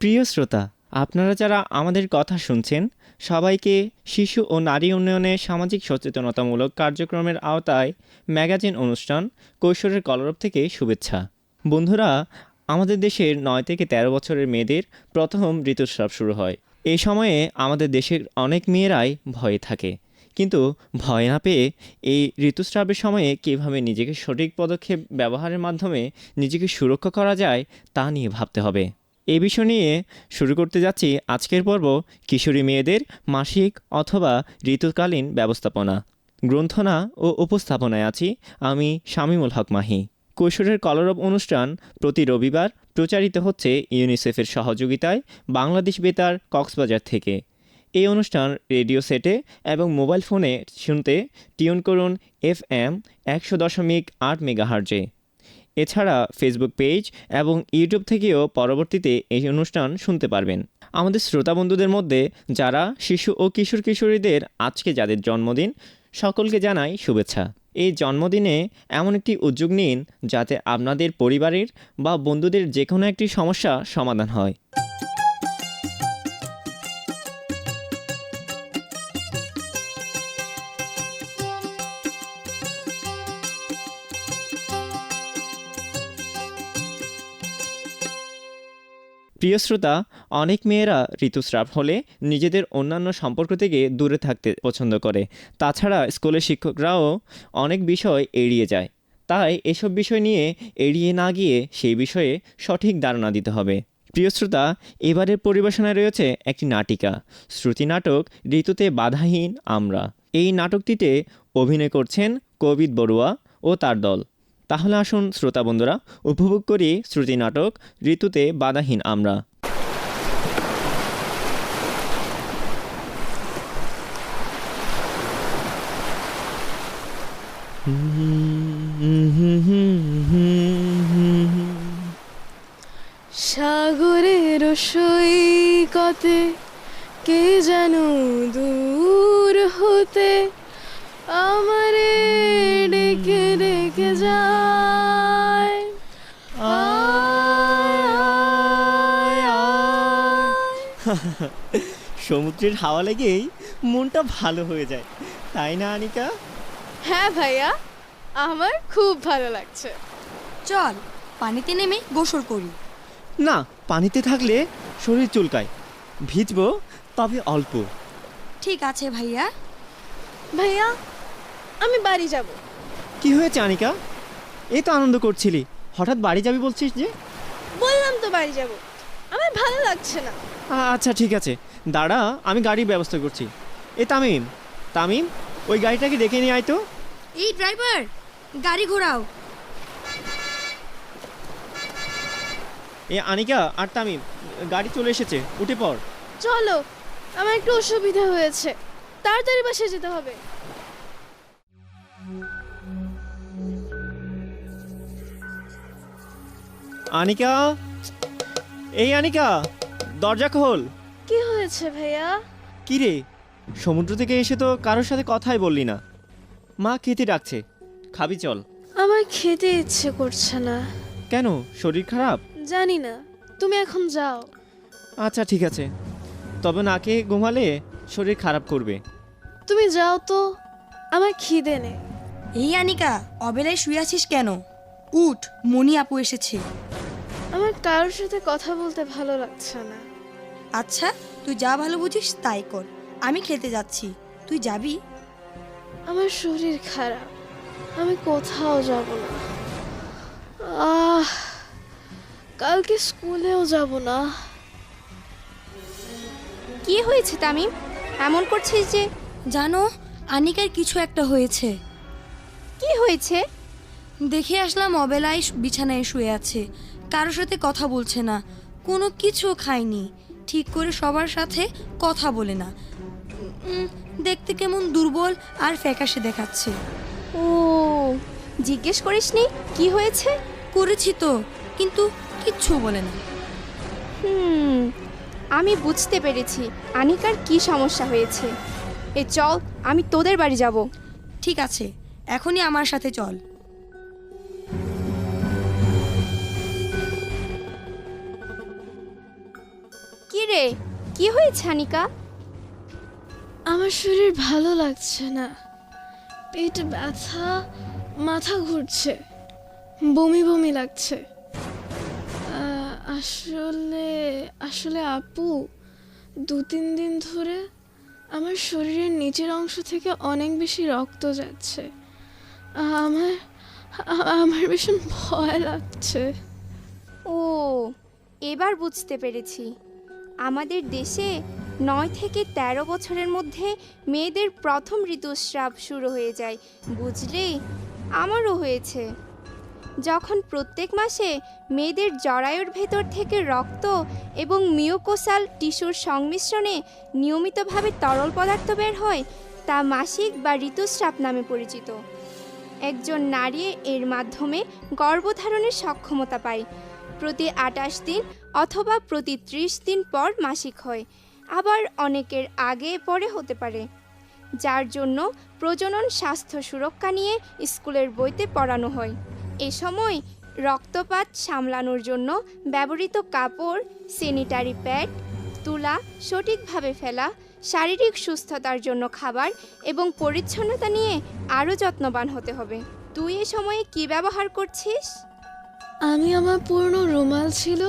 প্রিয় শ্রোতা, আপনারা যারা আমাদের কথা শুনছেন, সবাইকে শিশু ও নারী উন্নয়নে সামাজিক সচেতনতামূলক কার্যক্রমের আওতায় ম্যাগাজিন অনুষ্ঠান কৈশোরের কলরব থেকে শুভেচ্ছা। বন্ধুরা, আমাদের দেশের নয় থেকে ১৩ বছরের মেয়েদের প্রথম ঋতুস্রাব শুরু হয়। এই সময়ে আমাদের দেশের অনেক মেয়েরাই ভয়ে থাকে। কিন্তু ভয় না পেয়ে এই ঋতুস্রাবের সময়ে কীভাবে নিজেকে সঠিক পদক্ষেপ ব্যবহারের মাধ্যমে নিজেকে সুরক্ষা করা যায়, তা নিয়ে ভাবতে হবে। এই বিষয় নিয়ে শুরু করতে যাচ্ছি আজকের পর্ব কিশোরী মেয়েদের মাসিক অথবা ঋতুকালীন ব্যবস্থাপনা। গ্রন্থনা ও উপস্থাপনায় আছি আমি শামীমুল হক মাহি। কৈশোরের কলরব অনুষ্ঠান প্রতি রবিবার প্রচারিত হচ্ছে ইউনিসেফের সহযোগিতায় বাংলাদেশ বেতার কক্সবাজার থেকে। এই অনুষ্ঠান রেডিও সেটে এবং মোবাইল ফোনে শুনতে টিউন করুন এফ এম একশো দশমিক আট মেগাহার্জে। এছাড়া ফেসবুক পেজ এবং ইউটিউব থেকেও পরবর্তীতে এই অনুষ্ঠান শুনতে পারবেন। আমাদের শ্রোতা বন্ধুদের মধ্যে যারা শিশু ও কিশোর কিশোরীদের আজকে যাদের জন্মদিন, সকলকে জানাই শুভেচ্ছা। এই জন্মদিনে এমন একটি উদ্যোগ নিন যাতে আপনাদের পরিবারের বা বন্ধুদের যে কোনো একটি সমস্যা সমাধান হয়। প্রিয় শ্রোতা, অনেক মেয়েরা ঋতুস্রাব হলে নিজেদের অন্যান্য সম্পর্ক থেকে দূরে থাকতে পছন্দ করে। তাছাড়া স্কুলের শিক্ষকরাও অনেক বিষয় এড়িয়ে যায়। তাই এসব বিষয় নিয়ে এড়িয়ে না গিয়ে সেই বিষয়ে সঠিক ধারণা দিতে হবে। প্রিয় শ্রোতা, এবারের পরিবেশনায় রয়েছে একটি নাটিকা। শ্রুতি নাটক, ঋতুতে বাধাহীন আমরা। এই নাটকটিতে অভিনয় করছেন কবিত বড়ুয়া ও তার দল। তাহলে আসুন, শ্রোতা বন্ধুরা, উপভোগ করি শ্রুতি নাটক, ঋতুতে বাধাহীন আমরা। সাগরের সৈকতে কে যেন দূর হতে আমারে ডেকে ডেকে যায়। সমুদ্রের হাওয়া লেগেই মনটা ভালো হয়ে যায়। তাই না আনিকা? হ্যাঁ ভাইয়া আমার খুব ভালো লাগছে। চল পানিতে নেমে গোসল করি। না পানিতে থাকলে শরীর চুলকায়। ভিজবো তবে অল্প। ঠিক আছে ভাইয়া। ভাইয়া আমি বাড়ি যাব। কি হয়েছে আনিকা? এই তো আনন্দ করছিলি। হঠাৎ বাড়ি যাবি বলছিস যে? বললাম তো বাড়ি যাব। আমার ভালো লাগছে না। আচ্ছা ঠিক আছে। দাঁড়া আমি গাড়ির ব্যবস্থা করছি। এ তামিম। তামিম ওই গাড়িটাকে ডেকে নিয়ে আয় তো। এই ড্রাইভার গাড়ি ঘোরাও। এ আনিকা আর তামিম গাড়ি চলে এসেছে। উঠে পড়। চলো আমার একটু অসুবিধা হয়েছে। তাড়াতাড়ি বাসায় যেতে হবে। আনিকা? এই আনিকা দরজা খোল। কি হয়েছে ভাইয়া? কি রে? সমুদ্র থেকে এসে তো কারোর সাথে কথাই বললি না। মা খেতে ডাকছে। খাবি চল। আমার খেতে ইচ্ছে করছে না। কেন? শরীর খারাপ? জানি না। তুমি এখন যাও। আচ্ছা ঠিক আছে। তবে না খেয়ে ঘুমালে শরীর খারাপ করবে। তুমি যাও তো। আমার খিদে নেই। এই আনিকা অবেলায় শুয়ে আছিস কেন? উঠ মনি আপু এসেছে। আমার কারোর সাথে কথা বলতে ভালো লাগছে না। আচ্ছা তুই যা ভালো বুঝিস তাই কর। আমি খেতে যাচ্ছি। তুই যাবি? আমার শরীর খারাপ। আমি কোথাও যাব না। আহ কালকে স্কুলেও যাব না। কি হয়েছে তামিম? এমন করছিস যে জানো আনিকার কিছু একটা হয়েছে। কি হয়েছে? দেখে আসলাম অবেলায় বিছানায় শুয়ে আছে। কারোর সাথে কথা বলছে না। কোনো কিছু খায়নি। ঠিক করে সবার সাথে কথা বলে না। উম, দেখতে কেমন দুর্বল আর ফ্যাকাশে দেখাচ্ছে। ও জিজ্ঞেস করিসনি কি হয়েছে? করেছি তো কিন্তু কিচ্ছু বলে না। হুম আমি বুঝতে পেরেছি আনিকার কি সমস্যা হয়েছে। এ চল আমি তোদের বাড়ি যাব। ঠিক আছে এখনই আমার সাথে চল। রে কি হয়েছে আনিকা আমার শরীর ভালো লাগছে না। পেট ব্যথা মাথা ঘুরছে বমি বমি লাগছে। আসলে আসলে আপু দু তিন দিন ধরে আমার শরীরের নিচের অংশ থেকে অনেক বেশি রক্ত যাচ্ছে। আমার আমার ভীষণ ভয় লাগছে। ও এবার বুঝতে পেরেছি। আমাদের দেশে নয় থেকে ১৩ বছরের মধ্যে মেয়েদের প্রথম ঋতুস্রাব শুরু হয়ে যায়, বুঝলি? আমারও হয়েছে। যখন প্রত্যেক মাসে মেয়েদের জরায়ুর ভেতর থেকে রক্ত এবং মিওকোসাল টিস্যুর সংমিশ্রণে নিয়মিতভাবে তরল পদার্থ বের হয়, তা মাসিক বা ঋতুস্রাব নামে পরিচিত। একজন নারী এর মাধ্যমে গর্ভধারণের সক্ষমতা পায় প্রতি আটাশ দিন অথবা প্রতি ত্রিশ দিন পর মাসিক হয়। আবার অনেকের আগে পরে হতে পারে। যার জন্য প্রজনন স্বাস্থ্য সুরক্ষা নিয়ে স্কুলের বইতে পড়ানো হয়। এ সময় রক্তপাত সামলানোর জন্য ব্যবহৃত কাপড় স্যানিটারি প্যাড তুলা সঠিকভাবে ফেলা, শারীরিক সুস্থতার জন্য খাবার এবং পরিচ্ছন্নতা নিয়ে আরও যত্নবান হতে হবে। তুই এ সময়ে কি ব্যবহার করছিস? আমি আমার পুরনো রুমাল ছিল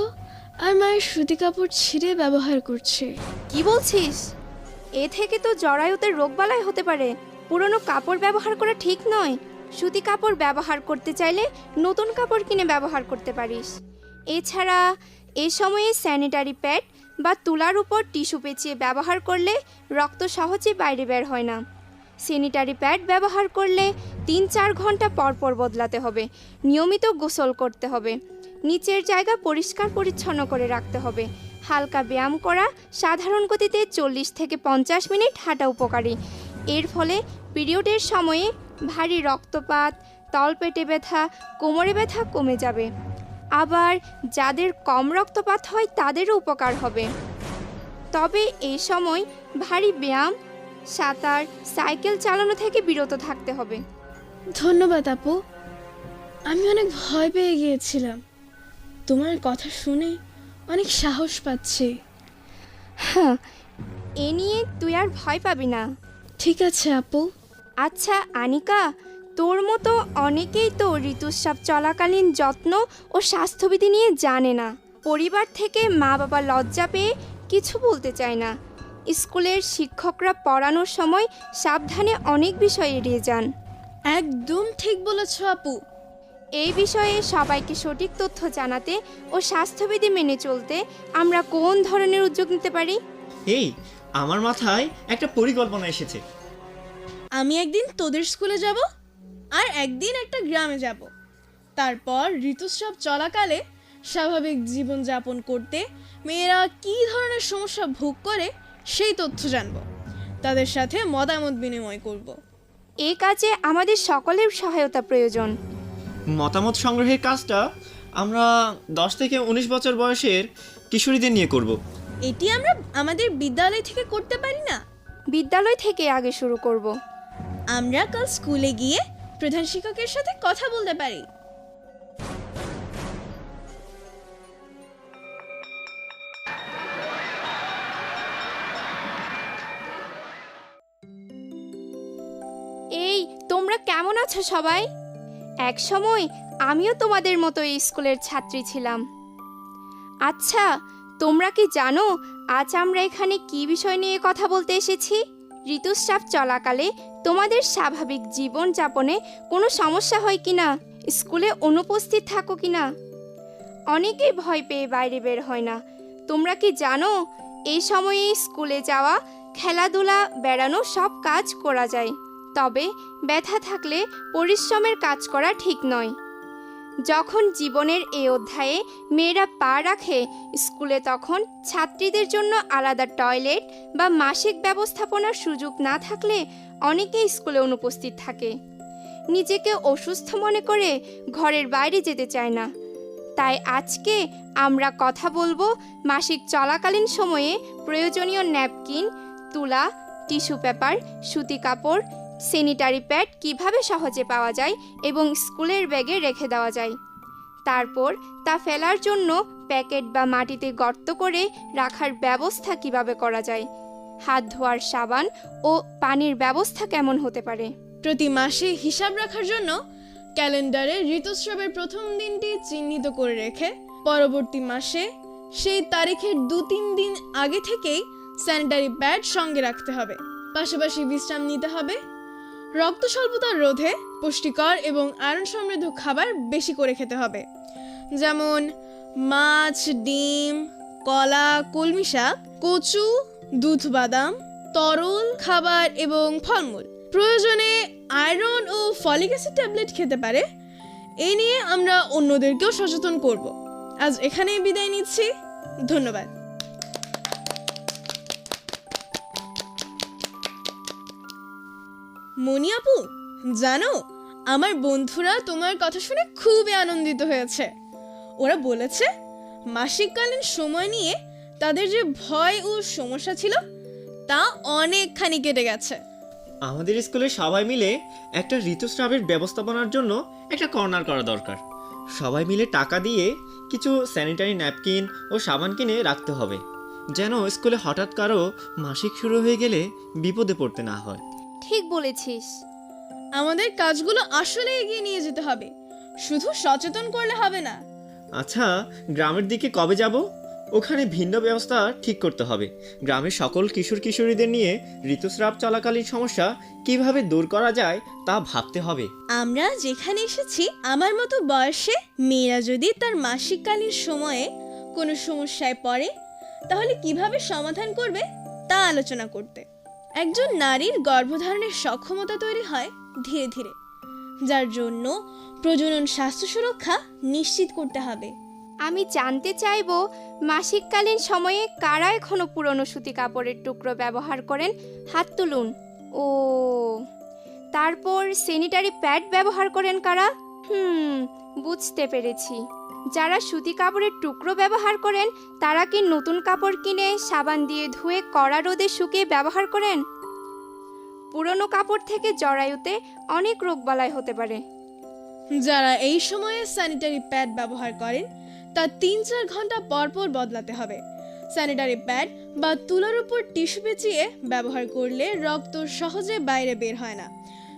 আর মায়ের সুতি কাপড় ছিঁড়ে ব্যবহার করছি। কি বলছিস? এ থেকে তো জরায়ুতে রোগবালাই হতে পারে। পুরনো কাপড় ব্যবহার করা ঠিক নয়। সুতি কাপড় ব্যবহার করতে চাইলে নতুন কাপড় কিনে ব্যবহার করতে পারিস। এছাড়া, এ সময়ে স্যানিটারি প্যাড বা তুলার উপর টিস্যু পেঁচিয়ে ব্যবহার করলে রক্ত সহজে বাইরে বের হয় না। স্যানিটারি প্যাড ব্যবহার করলে তিন চার ঘণ্টা পর পর বদলাতে হবে, নিয়মিত গোসল করতে হবে। নিচের জায়গা পরিষ্কার পরিচ্ছন্ন করে রাখতে হবে। হালকা ব্যায়াম করা সাধারণ গতিতে চল্লিশ থেকে পঞ্চাশ মিনিট হাঁটা উপকারী। এর ফলে পিরিয়ডের সময়ে ভারী রক্তপাত তলপেটে ব্যথা, কোমরে ব্যথা কমে যাবে। আবার যাদের কম রক্তপাত হয় তাদেরও উপকার হবে। তবে এই সময় ভারী ব্যায়াম সাঁতার সাইকেল চালানো থেকে বিরত থাকতে হবে। ধন্যবাদ আপু। আমি অনেক ভয় পেয়ে গিয়েছিলাম। তোমার কথা শুনে অনেক সাহস পাচ্ছি। হ্যাঁ এ নিয়ে তুই আর ভয় পাবি না। ঠিক আছে আপু। আচ্ছা আনিকা তোর মতো অনেকেই তো ঋতুস্রাব চলাকালীন যত্ন ও স্বাস্থ্যবিধি নিয়ে জানে না। পরিবার থেকে মা বাবা লজ্জা পেয়ে কিছু বলতে চায় না। স্কুলের শিক্ষকরা পড়ানোর সময় সাবধানে অনেক বিষয় এড়িয়ে যান। একদম ঠিক বলেছ আপু। এই বিষয়ে সবাইকে সঠিক তথ্য জানাতে ও স্বাস্থ্যবিধি মেনে চলতে আমরা কোন ধরনের উদ্যোগ নিতে পারি? এই আমার মাথায় একটা পরিকল্পনা এসেছে। আমি একদিন তোদের স্কুলে যাব আর একদিন একটা গ্রামে যাব। তারপর ঋতুস্রাব চলাকালে স্বাভাবিক জীবন যাপন করতে মেয়েরা কী ধরনের সমস্যা ভোগ করে সেই তথ্য জানব। তাদের সাথে মতামত বিনিময় করব। এ কাজে আমাদের সকলের সহায়তা প্রয়োজন। মতামত সংগ্রহের কাজটা আমরা দশ থেকে উনিশ বছর বয়সের কিশোরীদের নিয়ে করব। এটি আমরা আমাদের বিদ্যালয় থেকে করতে পারি না? বিদ্যালয় থেকে আগে শুরু করব। আমরা কাল স্কুলে গিয়ে প্রধান শিক্ষকের সাথে কথা বলতে পারি। তোমরা কেমন আছো সবাই? এক সময় আমিও তোমাদের মতো এই স্কুলের ছাত্রী ছিলাম। আচ্ছা তোমরা কি জানো আজ আমরা এখানে কি বিষয় নিয়ে কথা বলতে এসেছি? ঋতুস্রাব চলাকালে তোমাদের স্বাভাবিক জীবন যাপনে কোনো সমস্যা হয় কিনা? স্কুলে অনুপস্থিত থাকো কি না অনেকেই ভয় পেয়ে বাইরে বের হয় না। তোমরা কি জানো এই সময়ে স্কুলে যাওয়া, খেলাধুলা, বেড়ানো সব কাজ করা যায়। তবে ব্যথা থাকলে পরিশ্রমের কাজ করা ঠিক নয়। যখন জীবনের এই অধ্যায়ে মেয়েরা পা রাখে, স্কুলে তখন ছাত্রীদের জন্য আলাদা টয়লেট বা মাসিক ব্যবস্থাপনার সুযোগ না থাকলে অনেকেই স্কুলে অনুপস্থিত থাকে। নিজেকে অসুস্থ মনে করে ঘরের বাইরে যেতে চায় না। তাই আজকে আমরা কথা বলব মাসিক চলাকালীন সময়ে প্রয়োজনীয় ন্যাপকিন, তুলা, টিস্যু পেপার, সুতি কাপড় স্যানিটারি প্যাড কীভাবে সহজে পাওয়া যায় এবং স্কুলের ব্যাগে রেখে দেওয়া যায়। তারপর তা ফেলার জন্য প্যাকেট বা মাটিতে গর্ত করে রাখার ব্যবস্থা কীভাবে করা যায়, হাত ধোয়ার সাবান ও পানির ব্যবস্থা কেমন হতে পারে? প্রতি মাসে হিসাব রাখার জন্য ক্যালেন্ডারে ঋতুস্রাবের প্রথম দিনটি চিহ্নিত করে রেখে পরবর্তী মাসে সেই তারিখের দু তিন দিন আগে থেকেই স্যানিটারি প্যাড সঙ্গে রাখতে হবে। পাশাপাশি বিশ্রাম নিতে হবে। রক্ত স্বল্পতা রোধে পুষ্টিকর এবং আয়রন সমৃদ্ধ খাবার বেশি করে খেতে হবে। যেমন মাছ, ডিম, কলা, কলমি শাক, কচু দুধ বাদাম তরল খাবার এবং ফলমূল। প্রয়োজনে আয়রন ও ফলিক অ্যাসিড ট্যাবলেট খেতে পারে। এ নিয়ে আমরা অন্যদেরকেও সচেতন করব। আজ এখানেই বিদায় নিচ্ছি। ধন্যবাদ। মনি আপু, জানো, আমার বন্ধুরা তোমার কথা শুনে খুবই আনন্দিত হয়েছে। ওরা বলেছে, মাসিককালীন সময় নিয়ে তাদের যে ভয় ও সমস্যা ছিল, তা অনেকখানি কেটে গেছে। আমাদের স্কুলে সবাই মিলে একটা ঋতুস্রাবের ব্যবস্থাপনার জন্য একটা কর্নার করা দরকার। সবাই মিলে টাকা দিয়ে কিছু স্যানিটারি ন্যাপকিন ও সাবান কিনে রাখতে হবে, যেন স্কুলে হঠাৎ কারও মাসিক শুরু হয়ে গেলে বিপদে পড়তে না হয়। ঠিক বলেছিস। আমাদের কাজগুলো আসলে এগিয়ে নিয়ে যেতে হবে। শুধু সচেতন করলে হবে না। আচ্ছা গ্রামের দিকে কবে যাব? ওখানে ভিন্ন ব্যবস্থা ঠিক করতে হবে। গ্রামের সকল কিশোর কিশোরীদের নিয়ে ঋতুস্রাব চলাকালীন সমস্যা কীভাবে দূর করা যায় তা ভাবতে হবে। আমরা যেখানে এসেছি আমার মতো বয়সে মেয়েরা যদি তার মাসিককালীন সময়ে কোনো সমস্যায় পড়ে তাহলে কীভাবে সমাধান করবে তা আলোচনা করতে। একজন নারীর গর্ভধারণের সক্ষমতা তৈরি হয় ধীরে ধীরে, যার জন্য প্রজনন স্বাস্থ্য সুরক্ষা নিশ্চিত করতে হবে। আমি জানতে চাইব, মাসিককালীন সময়ে কারা এখনও পুরনো সুতি কাপড়ের টুকরো ব্যবহার করেন? হাত তুলুন। ও, তারপর স্যানিটারি প্যাড ব্যবহার করেন কারা? হুম, বুঝতে পেরেছি। যারা সুতি কাপড়ের টুকরো ব্যবহার করেন, তারা কি নতুন কাপড় কিনে সাবান দিয়ে ধুয়ে কড়া রোদে শুকিয়ে ব্যবহার করেন? পুরনো কাপড় থেকে জরায়ুতে অনেক রোগবালাই হতে পারে। যারা এই সময়ে স্যানিটারি প্যাড ব্যবহার করেন, তা তিন চার ঘণ্টা পর পর বদলাতে হবে। স্যানিটারি প্যাড বা তুলার উপর টিস্যু পেঁচিয়ে ব্যবহার করলে রক্ত সহজে বাইরে বের হয় না।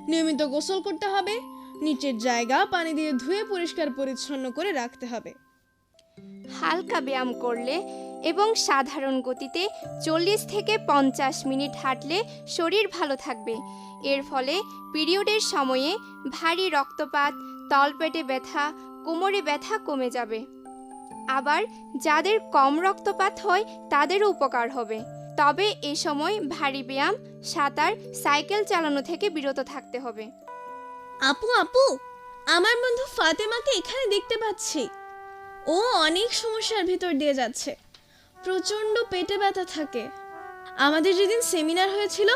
নিয়মিত গোসল করতে হবে নিচের জায়গা পানি দিয়ে ধুয়ে পরিষ্কার পরিচ্ছন্ন করে রাখতে হবে। হালকা ব্যায়াম করলে এবং সাধারণ গতিতে চল্লিশ থেকে পঞ্চাশ মিনিট হাঁটলে শরীর ভালো থাকবে। এর ফলে পিরিয়ডের সময়ে ভারী রক্তপাত, তলপেটে ব্যথা, কোমরে ব্যথা কমে যাবে। আবার যাদের কম রক্তপাত হয়, তাদেরও উপকার হবে। তবে এ সময় ভারী ব্যায়াম, সাঁতার, সাইকেল চালানো থেকে বিরত থাকতে হবে। আপু আপু আমার বন্ধু ফাতেমাকে এখানে দেখতে পাচ্ছি। ও অনেক সমস্যার ভিতর দিয়ে যাচ্ছে। প্রচণ্ড পেটে ব্যথা থাকে। আমাদের যেদিন সেমিনার হয়েছিল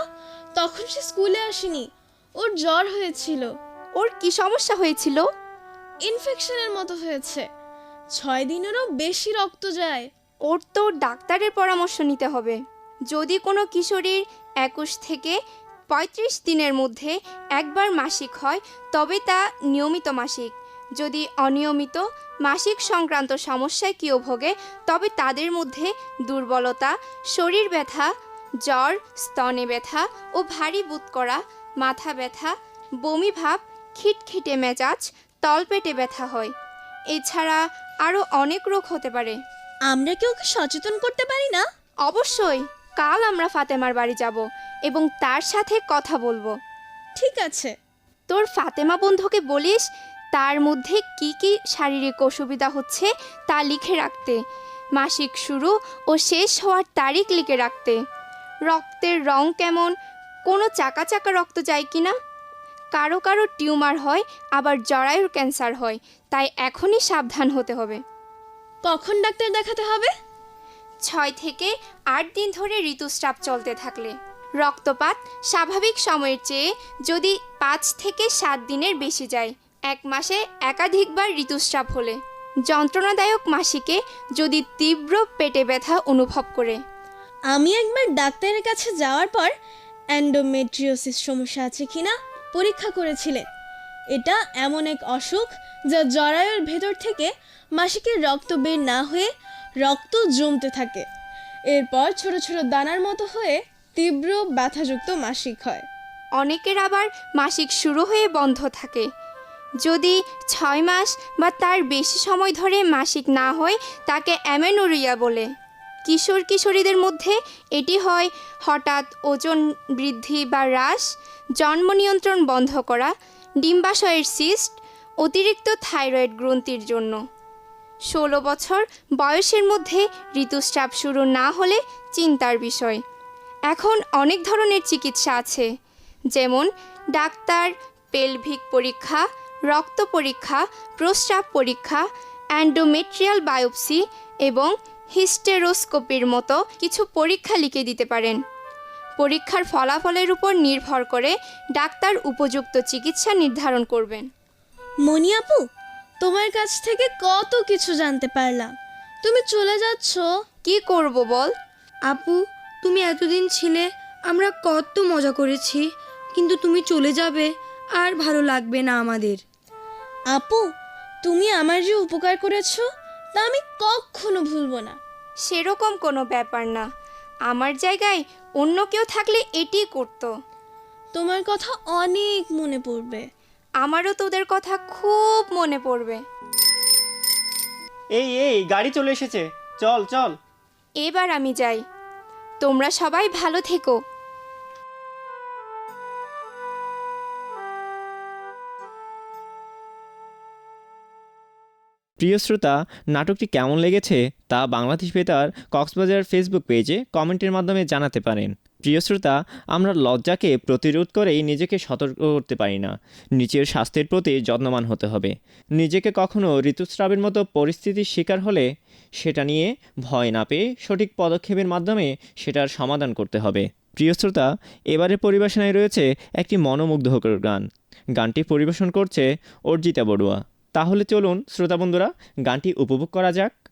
তখন সে স্কুলে আসেনি। ওর জ্বর হয়েছিল। ওর কি সমস্যা হয়েছিল? ইনফেকশনের মতো হয়েছে। ছয় দিনেরও বেশি রক্ত যায়। ওর তো ডাক্তারের পরামর্শ নিতে হবে। যদি কোনো কিশোরীর একুশ থেকে পঁয়ত্রিশ দিনের মধ্যে একবার মাসিক হয় তবে তা নিয়মিত মাসিক। যদি অনিয়মিত মাসিক সংক্রান্ত সমস্যায় কেউ ভোগে তবে তাদের মধ্যে দুর্বলতা শরীর ব্যথা জ্বর স্তনে ব্যথা ও ভারী বুত করা মাথা ব্যথা বমি ভাব খিটখিটে মেজাজ তলপেটে ব্যথা হয়। এছাড়া আরও অনেক রোগ হতে পারে। আমরা কি ওকে সচেতন করতে পারি না? অবশ্যই। কাল আমরা ফাতেমার বাড়ি যাব। এবং তার সাথে কথা বলব। ঠিক আছে। তোর ফাতেমা বন্ধুকে বলিস তার মধ্যে কি কি শারীরিক অসুবিধা হচ্ছে তা লিখে রাখতে। মাসিক শুরু ও শেষ হওয়ার তারিখ লিখে রাখতে। রক্তের রং কেমন কোনো চাকা চাকা রক্ত যায় কি না? কারও কারও টিউমার হয় আবার জরায়ুর ক্যান্সার হয় তাই এখনই সাবধান হতে হবে। কখন ডাক্তার দেখাতে হবে? ছয় থেকে আট দিন ধরে ঋতুস্রাব চলতে থাকলে। রক্তপাত স্বাভাবিক সময়ের চেয়ে যদি পাঁচ থেকে সাত দিনের বেশি যায়, এক মাসে একাধিকবার ঋতুস্রাব হলে। যন্ত্রণাদায়ক মাসিকে যদি তীব্র পেটে ব্যথা অনুভব করে। আমি একবার ডাক্তারের কাছে যাওয়ার পর অ্যান্ডোমেট্রিওসিস সমস্যা আছে কিনা পরীক্ষা করেছিলেন এটা এমন এক অসুখ যা জরায়ুর ভেতর থেকে মাসিকের রক্ত বের না হয়ে রক্ত জমতে থাকে। এরপর ছোট ছোট দানার মতো হয়ে তীব্র ব্যথাযুক্ত মাসিক হয়। অনেকের আবার মাসিক শুরু হয়ে বন্ধ থাকে। যদি ছয় মাস বা তার বেশি সময় ধরে মাসিক না হয়, তাকে অ্যামেনোরিয়া বলে। কিশোর কিশোরীদের মধ্যে এটি হয় হঠাৎ ওজন বৃদ্ধি বা হ্রাস, জন্ম নিয়ন্ত্রণ বন্ধ করা, ডিম্বাশয়ের সিস্ট, অতিরিক্ত থাইরয়েড গ্রন্থির জন্য। ষোলো বছর বয়সের মধ্যে ঋতুস্রাব শুরু না হলে চিন্তার বিষয়। এখন অনেক ধরনের চিকিৎসা আছে যেমন ডাক্তার পেলভিক পরীক্ষা রক্ত পরীক্ষা প্রস্রাব পরীক্ষা অ্যান্ডোমেট্রিয়াল বায়োপসি এবং হিস্টেরোস্কোপির মতো কিছু পরীক্ষা লিখে দিতে পারেন। পরীক্ষার ফলাফলের উপর নির্ভর করে ডাক্তার উপযুক্ত চিকিৎসা নির্ধারণ করবেন। মনি আপু তোমার কাছ থেকে কত কিছু জানতে পারলাম। তুমি চলে যাচ্ছ। কি করব বল? আপু তুমি এতদিন ছিলে আমরা কত মজা করেছি কিন্তু তুমি চলে যাবে আর ভালো লাগবে না আমাদের। আপু তুমি আমার যে উপকার করেছ তা আমি কখনো ভুলবো না। সেরকম কোনো ব্যাপার না। আমার জায়গায় অন্য কেউ থাকলে এটি করতো। তোমার কথা অনেক মনে পড়বে। আমারও তোদের কথা খুব মনে পড়বে। এই এই গাড়ি চলে এসেছে। চল চল। এবার আমি যাই। তোমরা সবাই ভালো থেকো। প্রিয় শ্রোতা, নাটকটি কেমন লেগেছে তা বাংলাদেশ বেতার কক্সবাজার ফেসবুক পেজে কমেন্টের মাধ্যমে জানাতে পারেন। প্রিয় শ্রোতা, আমরা লজ্জাকে প্রতিরোধ করেই নিজেকে সতর্ক করতে পারি না। নিজের স্বাস্থ্যের প্রতি যত্নবান হতে হবে। নিজেকে কখনো ঋতুস্রাবের মতো পরিস্থিতির শিকার হলে সেটা নিয়ে ভয় না পেয়ে সঠিক পদক্ষেপের মাধ্যমে সেটার সমাধান করতে হবে। প্রিয় শ্রোতা এবারে পরিবেশনায় রয়েছে একটি মনোমুগ্ধকর গান। গানটি পরিবেশন করছে অর্জিতা বড়ুয়া। তাহলে চলুন, শ্রোতা বন্ধুরা, গানটি উপভোগ করা যাক।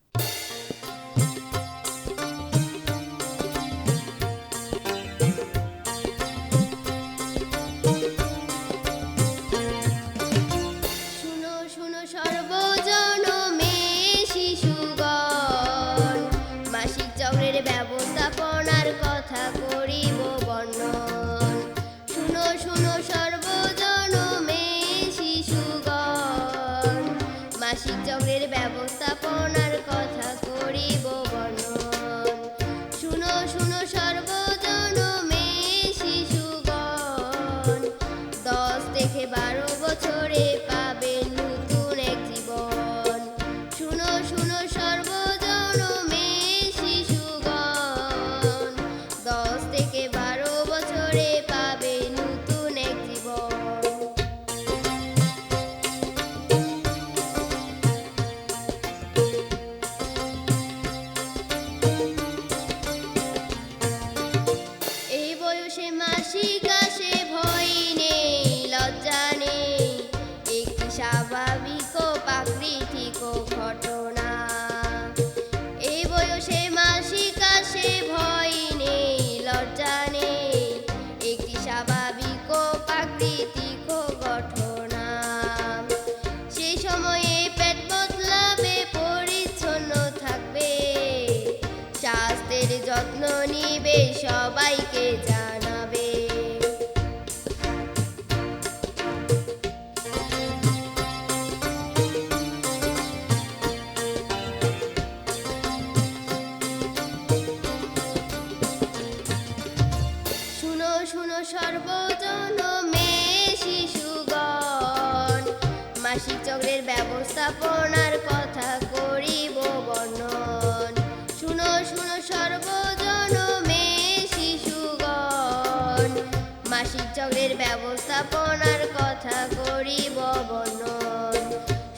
কথা করিব বর্ণন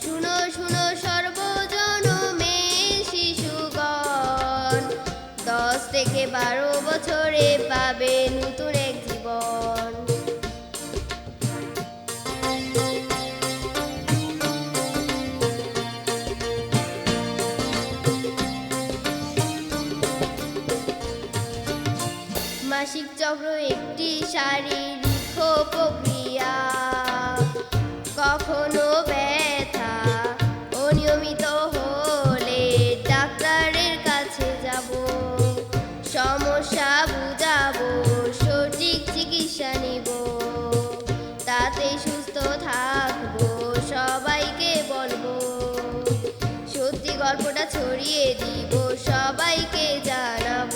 শুনো শুনো সর্বজন মে শিশুগণ। দশ থেকে বারো বছরে পাবে নতুন এক জীবন। মাসিক চক্র একটি শারীরিক গল্পটা ছড়িয়ে দিব সবাইকে জানাব।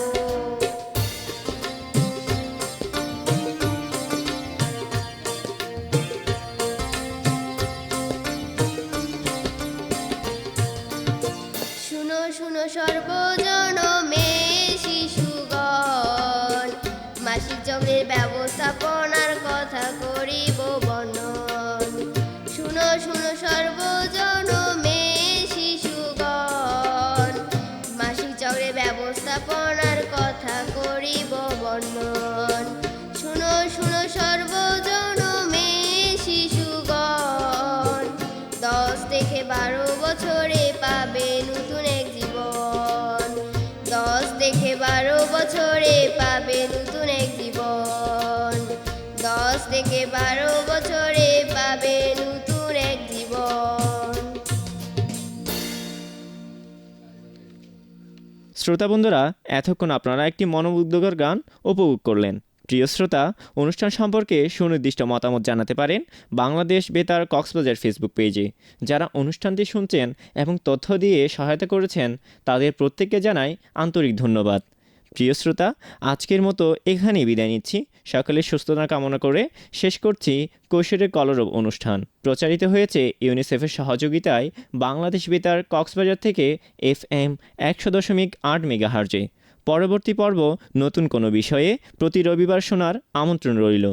শুনো শুনো সর্বজনমে শিশুগণ মাসিক চক্রের ব্যবস্থাপনার কথা করিব। বর্ণন। শুনো শুনো সর্বজনমে শিশুগণ। দশ থেকে বারো বছরে পাবে নতুন এক জীবন। দশ থেকে বারো বছরে পাবে নতুন এক জীবন। দশ থেকে বারো বছরে শ্রোতা বন্ধুরা, এতক্ষণ আপনারা একটি মনোমুগ্ধকর গান উপভোগ করলেন। প্রিয় শ্রোতা, অনুষ্ঠান সম্পর্কে সুনির্দিষ্ট মতামত জানাতে পারেন বাংলাদেশ বেতার কক্সবাজার ফেসবুক পেজে। যারা অনুষ্ঠানটি শুনছেন এবং তথ্য দিয়ে সহায়তা করেছেন, তাদের প্রত্যেককে জানাই আন্তরিক ধন্যবাদ। প্রিয় শ্রোতা, আজকের মতো এখানেই বিদায় নিচ্ছি। সকলের সুস্থতা কামনা করে শেষ করছি কৈশোরের কলরব অনুষ্ঠান। প্রচারিত হয়েছে ইউনিসেফের সহযোগিতায় বাংলাদেশ বেতার কক্সবাজার থেকে এফ এম একশো দশমিক আট মেগাহার্জে। পরবর্তী পর্ব নতুন কোনো বিষয়ে প্রতি রবিবার শোনার আমন্ত্রণ রইল।